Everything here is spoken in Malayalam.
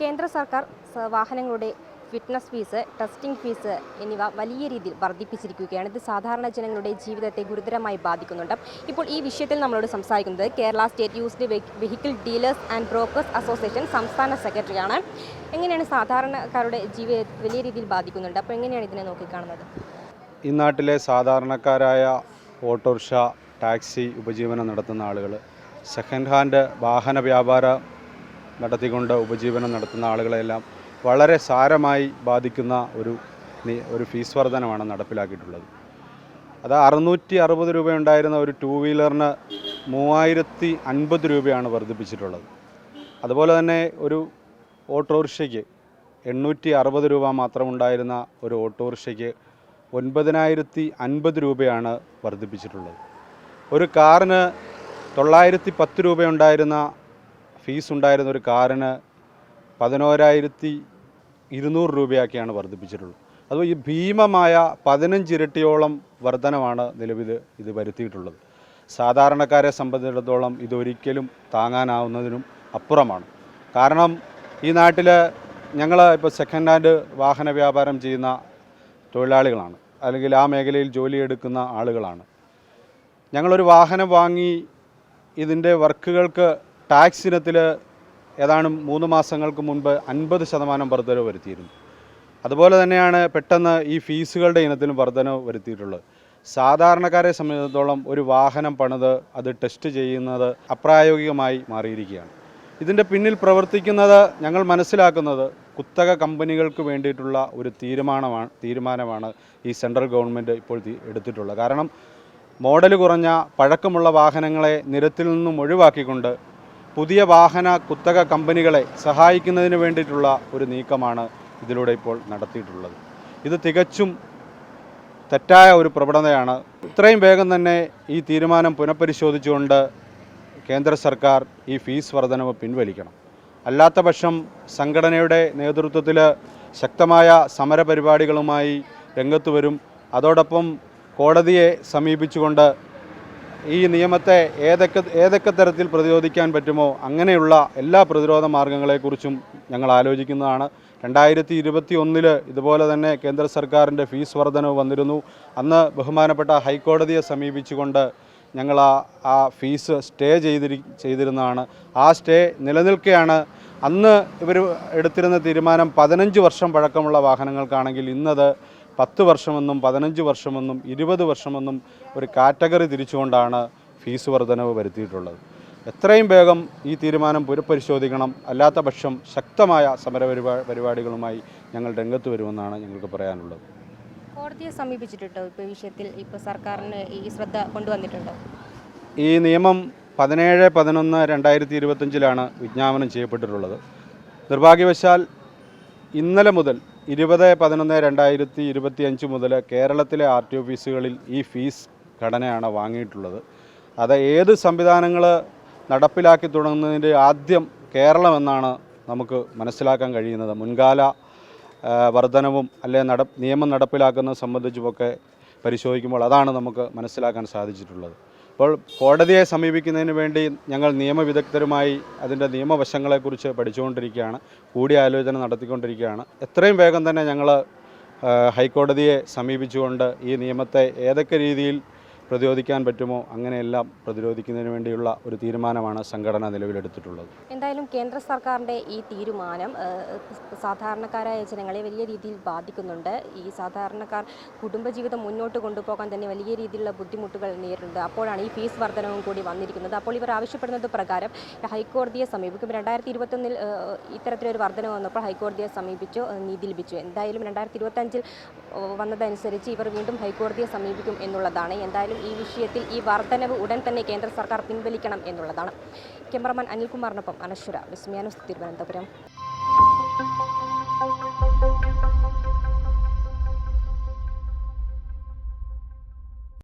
കേന്ദ്ര സർക്കാർ വാഹനങ്ങളുടെ ഫിറ്റ്നസ് ഫീസ് ടെസ്റ്റിംഗ് ഫീസ് എന്നിവ വലിയ രീതിയിൽ വർദ്ധിപ്പിച്ചിരിക്കുകയാണ്. ഇത് സാധാരണ ജനങ്ങളുടെ ജീവിതത്തെ ഗുരുതരമായി ബാധിക്കുന്നുണ്ട്. ഇപ്പോൾ ഈ വിഷയത്തിൽ നമ്മളോട് സംസാരിക്കുന്നത് Kerala state used vehicle dealers and brokers association സംസ്ഥാന സെക്രട്ടറിയാണ്. എങ്ങനെയാണ് സാധാരണക്കാരുടെ ജീവിതത്തെ വലിയ രീതിയിൽ ബാധിക്കുന്നുണ്ട്? അപ്പോൾ എങ്ങനെയാണ് ഇതിനെ നോക്കിക്കാണുന്നത്? ഈ നാട്ടിലെ സാധാരണക്കാരായ ഓട്ടോറിക്ഷ ടാക്സി ഉപജീവനം നടത്തുന്ന ആളുകൾ സെക്കൻഡ് ഹാൻഡ് വാഹന വ്യാപാരം നടത്തിക്കൊണ്ട് ഉപജീവനം നടത്തുന്ന ആളുകളെല്ലാം വളരെ സാരമായി ബാധിക്കുന്ന ഒരു ഒരു ഫീസ് വർധനമാണ് നടപ്പിലാക്കിയിട്ടുള്ളത്. അത് അറുന്നൂറ്റി അറുപത് രൂപയുണ്ടായിരുന്ന ഒരു ടു വീലറിന് മൂവായിരത്തി അൻപത് രൂപയാണ് വർദ്ധിപ്പിച്ചിട്ടുള്ളത്. അതുപോലെ തന്നെ ഒരു ഓട്ടോറിക്ഷയ്ക്ക് എണ്ണൂറ്റി അറുപത് രൂപ മാത്രമുണ്ടായിരുന്ന ഒരു ഓട്ടോറിക്ഷയ്ക്ക് ഒൻപതിനായിരത്തി അൻപത് രൂപയാണ് വർദ്ധിപ്പിച്ചിട്ടുള്ളത്. ഒരു കാറിന് തൊള്ളായിരത്തി പത്ത് രൂപയുണ്ടായിരുന്ന ഫീസ് ഉണ്ടായിരുന്ന ഒരു കാറിന് പതിനോരായിരത്തി ഇരുന്നൂറ് രൂപയാക്കിയാണ് വർദ്ധിപ്പിച്ചിട്ടുള്ളത്. അത് ഈ ഭീമമായ പതിനഞ്ചിരട്ടിയോളം വർധനമാണ് നിലവിൽ ഇത് വരുത്തിയിട്ടുള്ളത്. സാധാരണക്കാരെ സംബന്ധിച്ചിടത്തോളം ഇതൊരിക്കലും താങ്ങാനാവുന്നതിനും അപ്പുറമാണ്. കാരണം ഈ നാട്ടിൽ ഞങ്ങൾ ഇപ്പോൾ സെക്കൻഡ് ഹാൻഡ് വാഹന വ്യാപാരം ചെയ്യുന്ന തൊഴിലാളികളാണ്. അല്ലെങ്കിൽ ആ മേഖലയിൽ ജോലിയെടുക്കുന്ന ആളുകളാണ്. ഞങ്ങളൊരു വാഹനം വാങ്ങി ഇതിന്റെ വർക്കുകൾക്ക് ടാക്സ് ഇനത്തിൽ ഏതാനും മൂന്ന് മാസങ്ങൾക്ക് മുൻപ് അൻപത് ശതമാനം വർധനവ് വരുത്തിയിരുന്നു. അതുപോലെ തന്നെയാണ് പെട്ടെന്ന് ഈ ഫീസുകളുടെ ഇനത്തിലും വർധനവ് വരുത്തിയിട്ടുള്ളത്. സാധാരണക്കാരെ സംബന്ധിച്ചിടത്തോളം ഒരു വാഹനം പണിത് അത് ടെസ്റ്റ് ചെയ്യുന്നത് അപ്രായോഗികമായി മാറിയിരിക്കുകയാണ്. ഇതിന്റെ പിന്നിൽ പ്രവർത്തിക്കുന്നത് ഞങ്ങൾ മനസ്സിലാക്കുന്നത് കുത്തക കമ്പനികൾക്ക് വേണ്ടിയിട്ടുള്ള ഒരു തീരുമാനമാണ് തീരുമാനമാണ് ഈ സെൻട്രൽ ഗവൺമെന്റ് ഇപ്പോൾ എടുത്തിട്ടുള്ളത്. കാരണം മോഡൽ കുറഞ്ഞ പഴക്കമുള്ള വാഹനങ്ങളെ നിരത്തിൽ നിന്നും ഒഴിവാക്കിക്കൊണ്ട് പുതിയ വാഹന കുത്തക കമ്പനികളെ സഹായിക്കുന്നതിന് വേണ്ടിയിട്ടുള്ള ഒരു നീക്കമാണ് ഇതിലൂടെ ഇപ്പോൾ നടത്തിയിട്ടുള്ളത്. ഇത് തികച്ചും തെറ്റായ ഒരു പ്രവണതയാണ്. ഇത്രയും വേഗം തന്നെ ഈ തീരുമാനം പുനഃപരിശോധിച്ചുകൊണ്ട് കേന്ദ്ര സർക്കാർ ഈ ഫീസ് വർധനവ് പിൻവലിക്കണം. അല്ലാത്ത പക്ഷം സംഘടനയുടെ നേതൃത്വത്തിൽ ശക്തമായ സമരപരിപാടികളുമായി രംഗത്ത് വരും. അതോടൊപ്പം കോടതിയെ സമീപിച്ചുകൊണ്ട് ഈ നിയമത്തെ ഏതൊക്കെ ഏതൊക്കെ തരത്തിൽ പ്രതിരോധിക്കാൻ പറ്റുമോ അങ്ങനെയുള്ള എല്ലാ പ്രതിരോധ മാർഗങ്ങളെക്കുറിച്ചും ഞങ്ങൾ ആലോചിക്കുന്നതാണ്. രണ്ടായിരത്തി ഇരുപത്തി ഒന്നിൽ ഇതുപോലെ തന്നെ കേന്ദ്ര സർക്കാരിന്റെ ഫീസ് വർധനവ് വന്നിരുന്നു. അന്ന് ബഹുമാനപ്പെട്ട ഹൈക്കോടതിയെ സമീപിച്ചുകൊണ്ട് ഞങ്ങൾ ആ ആ ഫീസ് സ്റ്റേ ചെയ്തിരി ചെയ്തിരുന്നതാണ്. ആ സ്റ്റേ നിലനിൽക്കെയാണ്. അന്ന് ഇവർ എടുത്തിരുന്ന തീരുമാനം പതിനഞ്ച് വർഷം പഴക്കമുള്ള വാഹനങ്ങൾക്കാണെങ്കിൽ ഇന്നത് പത്ത് വർഷമെന്നും പതിനഞ്ച് വർഷമെന്നും ഇരുപത് വർഷമെന്നും ഒരു കാറ്റഗറി തിരിച്ചുകൊണ്ടാണ് ഫീസ് വർധനവ് വരുത്തിയിട്ടുള്ളത്. എത്രയും വേഗം ഈ തീരുമാനം പുനഃപരിശോധിക്കണം. അല്ലാത്ത പക്ഷം ശക്തമായ സമരപരിപാ പരിപാടികളുമായി ഞങ്ങൾ രംഗത്ത് വരുമെന്നാണ് ഞങ്ങൾക്ക് പറയാനുള്ളത്. കോടതിയെ സമീപിച്ചിട്ടുണ്ടോ ഇപ്പോൾ വിഷയത്തിൽ? ഇപ്പോൾ സർക്കാരിന് ഈ ശ്രദ്ധ കൊണ്ടുവന്നിട്ടുണ്ടോ? ഈ നിയമം പതിനേഴ് പതിനൊന്ന് രണ്ടായിരത്തി ഇരുപത്തഞ്ചിലാണ് വിജ്ഞാപനം ചെയ്യപ്പെട്ടിട്ടുള്ളത്. നിർഭാഗ്യവശാൽ ഇന്നലെ മുതൽ ഇരുപത് പതിനൊന്ന് രണ്ടായിരത്തി ഇരുപത്തി അഞ്ച് മുതൽ കേരളത്തിലെ ആർ ടി ഓഫീസുകളിൽ ഈ ഫീസ് ഘടനയാണ് വാങ്ങിയിട്ടുള്ളത്. അത് ഏത് സംവിധാനങ്ങൾ നടപ്പിലാക്കി തുടങ്ങുന്നതിന്റെ ആദ്യം കേരളം എന്നാണ് നമുക്ക് മനസ്സിലാക്കാൻ കഴിയുന്നത്. മുൻകാല വർധനവും അല്ലെ നട നിയമം നടപ്പിലാക്കുന്നത് സംബന്ധിച്ചുമൊക്കെ പരിശോധിക്കുമ്പോൾ അതാണ് നമുക്ക് മനസ്സിലാക്കാൻ സാധിച്ചിട്ടുള്ളത്. അപ്പോൾ കോടതിയെ സമീപിക്കുന്നതിന് വേണ്ടി ഞങ്ങൾ നിയമവിദഗ്ധരുമായി അതിന്റെ നിയമവശങ്ങളെക്കുറിച്ച് പഠിച്ചുകൊണ്ടിരിക്കുകയാണ് കൂടിയാലോചന നടത്തിക്കൊണ്ടിരിക്കുകയാണ്. എത്രയും വേഗം തന്നെ ഞങ്ങൾ ഹൈക്കോടതിയെ സമീപിച്ചുകൊണ്ട് ഈ നിയമത്തെ ഏതൊക്കെ രീതിയിൽ പ്രതിരോധിക്കാൻ പറ്റുമോ? അങ്ങനെയെല്ലാം പ്രതിരോധിക്കുന്നതിന് വേണ്ടിയുള്ള ഒരു തീരുമാനമാണ് സംഘടന നിലവിലെടുത്തിട്ടുള്ളത്. എന്തായാലും കേന്ദ്ര സർക്കാരിന്റെ ഈ തീരുമാനം സാധാരണക്കാരായ ജനങ്ങളെ വലിയ രീതിയിൽ ബാധിക്കുന്നുണ്ട്. ഈ സാധാരണക്കാർ കുടുംബജീവിതം മുന്നോട്ട് കൊണ്ടുപോകാൻ തന്നെ വലിയ രീതിയിലുള്ള ബുദ്ധിമുട്ടുകൾ നേരിടുന്നുണ്ട്. അപ്പോഴാണ് ഈ ഫീസ് വർധനവും കൂടി വന്നിരിക്കുന്നത്. അപ്പോൾ ഇവർ ആവശ്യപ്പെടുന്നത് പ്രകാരം ഹൈക്കോടതിയെ സമീപിക്കും. രണ്ടായിരത്തി ഇരുപത്തൊന്നിൽ ഇത്തരത്തിലൊരു വർധന വന്നപ്പോൾ ഹൈക്കോടതിയെ സമീപിച്ചു നീതി ലഭിച്ചു. എന്തായാലും രണ്ടായിരത്തി ഇരുപത്തഞ്ചിൽ വന്നതനുസരിച്ച് ഇവർ വീണ്ടും ഹൈക്കോടതിയെ സമീപിക്കും എന്നുള്ളതാണ്. എന്തായാലും പ്രത്യേകിച്ചും ഈ വിഷയത്തിൽ ഈ വർധനവ് ഉടൻ തന്നെ കേന്ദ്ര സർക്കാർ പിൻവലിക്കണം എന്നുള്ളതാണ്. ക്യാമറമാൻ അനിൽകുമാറിനൊപ്പം അനശ്വര വിസ്മയാനുസ് തിരുവനന്തപുരം.